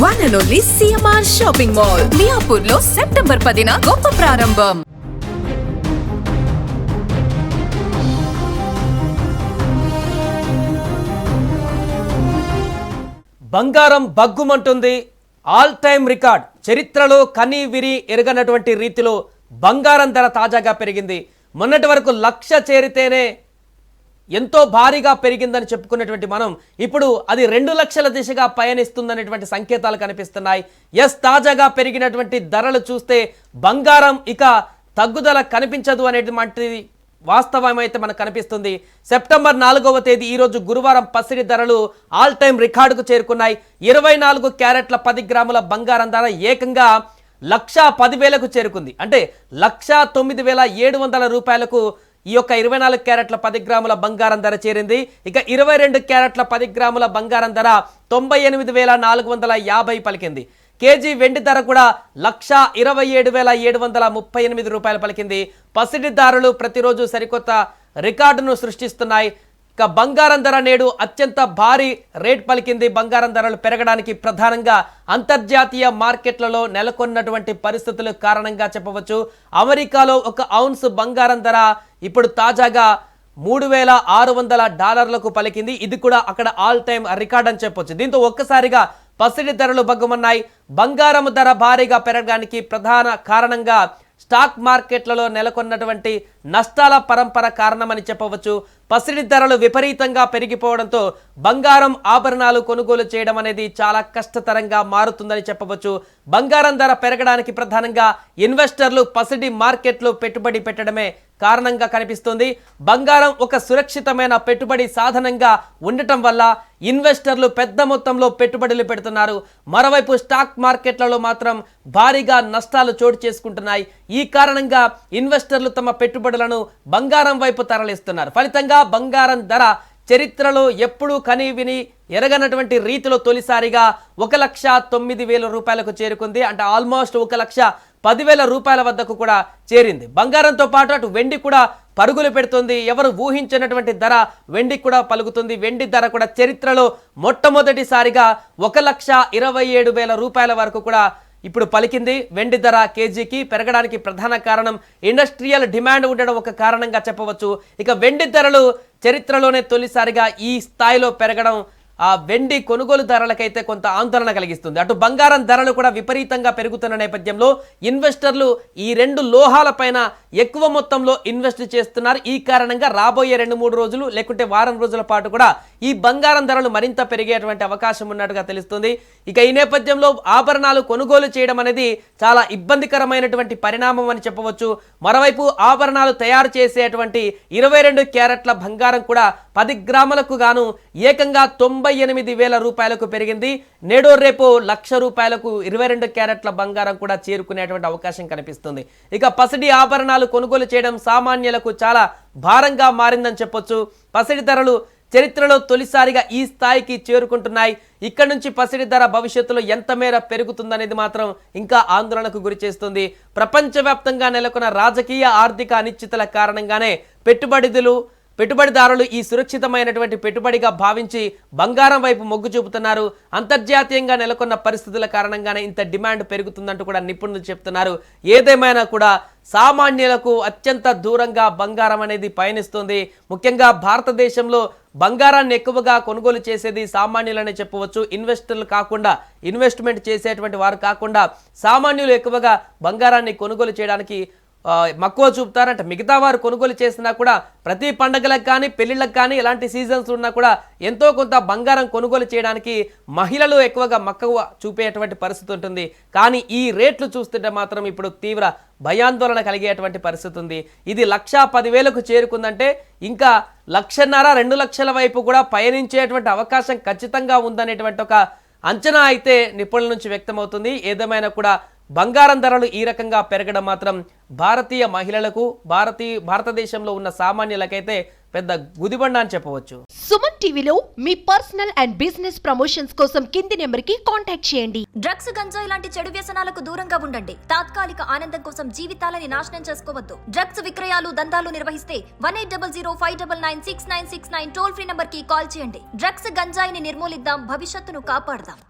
One and only CMR shopping mall మియాపూర్లో September పదిన గొప్ప ప్రారంభం. బంగారం బగ్గుమంటుంది. ఆల్ టైమ్ రికార్డ్ చరిత్రలో కని విరి ఎరగనటువంటి రీతిలో బంగారం ధర తాజాగా పెరిగింది. మొన్నటి వరకు లక్ష చేరితేనే ఎంతో భారీగా పెరిగిందని చెప్పుకున్నటువంటి మనం ఇప్పుడు అది రెండు లక్షల దిశగా పయనిస్తుందనేటువంటి సంకేతాలు కనిపిస్తున్నాయి. ఎస్ తాజాగా పెరిగినటువంటి ధరలు చూస్తే బంగారం ఇక తగ్గుదల కనిపించదు అనేటువంటి వాస్తవం అయితే మనకు కనిపిస్తుంది. సెప్టెంబర్ నాలుగవ తేదీ ఈరోజు గురువారం పసిడి ధరలు ఆల్ టైమ్ రికార్డుకు చేరుకున్నాయి. ఇరవై నాలుగు క్యారెట్ల పది గ్రాముల బంగారం ధర ఏకంగా లక్షా పదివేలకు చేరుకుంది. అంటే లక్షా తొమ్మిది వేల ఏడు వందల రూపాయలకు ఈ యొక్క ఇరవై నాలుగు క్యారెట్ల పది గ్రాముల బంగారం ధర చేరింది. ఇక ఇరవై రెండు క్యారెట్ల పది గ్రాముల బంగారం ధర తొంభై ఎనిమిది వేల నాలుగు వందల యాభై పలికింది. కేజీ వెండి ధర కూడా లక్ష ఇరవై ఏడు వేల ఏడు వందల ముప్పై ఎనిమిది రూపాయలు పలికింది. పసిడి ప్రతిరోజు సరికొత్త రికార్డును సృష్టిస్తున్నాయి. ఇక బంగారం ధర నేడు అత్యంత భారీ రేట్ పలికింది. బంగారం ధరలు పెరగడానికి ప్రధానంగా అంతర్జాతీయ మార్కెట్లలో నెలకొన్నటువంటి పరిస్థితులు కారణంగా చెప్పవచ్చు. అమెరికాలో ఒక ఔన్స్ బంగారం ధర ఇప్పుడు తాజాగా మూడు వేల ఆరు వందల డాలర్లకు పలికింది. ఇది కూడా అక్కడ ఆల్ టైమ్ రికార్డ్ అని చెప్పొచ్చు. దీంతో ఒక్కసారిగా పసిడి ధరలు బగ్గుమన్నాయి బంగారం ధర భారీగా పెరగడానికి ప్రధాన కారణంగా స్టాక్ మార్కెట్లలో నెలకొన్నటువంటి నష్టాల పరంపర కారణమని చెప్పవచ్చు. పసిడి ధరలు విపరీతంగా పెరిగిపోవడంతో బంగారం ఆభరణాలు కొనుగోలు చేయడం అనేది చాలా కష్టతరంగా మారుతుందని చెప్పవచ్చు. బంగారం ధర పెరగడానికి ప్రధానంగా ఇన్వెస్టర్లు పసిడి మార్కెట్లో పెట్టుబడి పెట్టడమే కారణంగా కనిపిస్తుంది. బంగారం ఒక సురక్షితమైన పెట్టుబడి సాధనంగా ఉండటం వల్ల ఇన్వెస్టర్లు పెద్ద మొత్తంలో పెట్టుబడులు పెడుతున్నారు. మరోవైపు స్టాక్ మార్కెట్లలో మాత్రం భారీగా నష్టాలు చోటు చేసుకుంటున్నాయి. ఈ కారణంగా ఇన్వెస్టర్లు తమ పెట్టుబడులను బంగారం వైపు తరలిస్తున్నారు. ఫలితంగా బంగారం ధర చరిత్రలో ఎప్పుడూ కని విని ఎరగనటువంటి రీతిలో తొలిసారిగా ఒక లక్ష తొమ్మిది వేల రూపాయలకు చేరుకుంది. అంటే ఆల్మోస్ట్ ఒక లక్ష పదివేల రూపాయల వద్దకు కూడా చేరింది. బంగారంతో పాటు అటు వెండి కూడా పరుగులు పెడుతుంది. ఎవరు ఊహించినటువంటి ధర వెండి కూడా పలుకుతుంది. వెండి ధర కూడా చరిత్రలో మొట్టమొదటిసారిగా ఒక లక్ష ఇరవై ఏడు వేల రూపాయల వరకు కూడా ఇప్పుడు పలికింది వెండి ధర కేజీకి పెరగడానికి ప్రధాన కారణం ఇండస్ట్రియల్ డిమాండ్ ఉండడం ఒక కారణంగా చెప్పవచ్చు. ఇక వెండి ధరలు చరిత్రలోనే తొలిసారిగా ఈ స్థాయిలో పెరగడం ఆ వెండి కొనుగోలు ధరలకైతే కొంత ఆందోళన కలిగిస్తుంది. అటు బంగారం ధరలు కూడా విపరీతంగా పెరుగుతున్న నేపథ్యంలో ఇన్వెస్టర్లు ఈ రెండు లోహాలపైన ఎక్కువ మొత్తంలో ఇన్వెస్ట్ చేస్తున్నారు. ఈ కారణంగా రాబోయే రెండు మూడు రోజులు లేకుంటే వారం రోజుల పాటు కూడా ఈ బంగారం ధరలు మరింత పెరిగేటువంటి అవకాశం ఉన్నట్టుగా తెలుస్తుంది. ఇక ఈ నేపథ్యంలో ఆభరణాలు కొనుగోలు చేయడం అనేది చాలా ఇబ్బందికరమైనటువంటి పరిణామం అని చెప్పవచ్చు. మరోవైపు ఆభరణాలు తయారు చేసేటువంటి ఇరవై రెండు క్యారెట్ల బంగారం కూడా పది గ్రాములకు గాను ఏకంగా తొంభై ఎనిమిది వేల రూపాయలకు పెరిగింది. నేడో రేపు లక్ష రూపాయలకు ఇరవై రెండు క్యారెట్ల బంగారం కూడా చేరుకునేటువంటి అవకాశం కనిపిస్తుంది. ఇక పసిడి ఆభరణాలు కొనుగోలు చేయడం సామాన్యులకు చాలా భారంగా మారిందని చెప్పొచ్చు. పసిడి ధరలు చరిత్రలో తొలిసారిగా ఈ స్థాయికి చేరుకుంటున్నాయి. ఇక్కడ నుంచి పసిడి ధర భవిష్యత్తులో ఎంత మేర పెరుగుతుందనేది మాత్రం ఇంకా ఆందోళనకు గురి చేస్తుంది. ప్రపంచవ్యాప్తంగా నెలకొన్న రాజకీయ ఆర్థిక అనిశ్చితల కారణంగానే పెట్టుబడిదులు పెట్టుబడిదారులు ఈ సురక్షితమైనటువంటి పెట్టుబడిగా భావించి బంగారం వైపు మొగ్గు చూపుతున్నారు. అంతర్జాతీయంగా నెలకొన్న పరిస్థితుల కారణంగానే ఇంత డిమాండ్ పెరుగుతుందంటూ కూడా నిపుణులు చెప్తున్నారు. ఏదేమైనా కూడా సామాన్యులకు అత్యంత దూరంగా బంగారం అనేది పయనిస్తుంది. ముఖ్యంగా భారతదేశంలో బంగారాన్ని ఎక్కువగా కొనుగోలు చేసేది సామాన్యులనే చెప్పవచ్చు. ఇన్వెస్టర్లు కాకుండా ఇన్వెస్ట్మెంట్ చేసేటువంటి వారు కాకుండా సామాన్యులు ఎక్కువగా బంగారాన్ని కొనుగోలు చేయడానికి మక్కువ చూపుతారంట. మిగతా వారు కొనుగోలు చేసినా కూడా ప్రతి పండగలకు కానీ పెళ్ళిళ్ళకు కానీ ఎలాంటి సీజన్స్ ఉన్నా కూడా ఎంతో కొంత బంగారం కొనుగోలు చేయడానికి మహిళలు ఎక్కువగా మక్కువ చూపేటువంటి పరిస్థితి ఉంటుంది. కానీ ఈ రేట్లు చూస్తుంటే మాత్రం ఇప్పుడు తీవ్ర భయాందోళన కలిగేటువంటి పరిస్థితి ఉంది. ఇది లక్షా పదివేలకు చేరుకుందంటే ఇంకా లక్షన్నర రెండు లక్షల వైపు కూడా పయనించేటువంటి అవకాశం ఖచ్చితంగా ఉందనేటువంటి ఒక అంచనా అయితే నిపుణుల నుంచి వ్యక్తమవుతుంది. ఏదేమైనా కూడా బంగారం ధరలు ఈ రకంగా పెరగడం మాత్రం భారతీయ మహిళలకు భారతీయ భారతదేశంలో ఉన్న సామాన్యులకైతే పెద్ద గుదిబండ అని చెప్పవచ్చు. సుమన్ టీవీలో మీ పర్సనల్ అండ్ బిజినెస్ ప్రమోషన్స్ కోసం కింది నెంబర్కి కాంటాక్ట్ చేయండి. డ్రగ్స్ గంజాయి లాంటి చెడు వ్యసనాలకు దూరంగా ఉండండి. తాత్కాలిక ఆనందం కోసం జీవితాలని నాశనం చేసుకోవద్దు. డ్రగ్స్ విక్రయాలు దందాలు నిర్వహిస్తే one eight double zero five double nine six nine six nine toll free నంబర్కి కాల్ చేయండి. డ్రగ్స్ గంజాయిని నిర్మూలిద్దాం భవిష్యత్తును కాపాడదాం.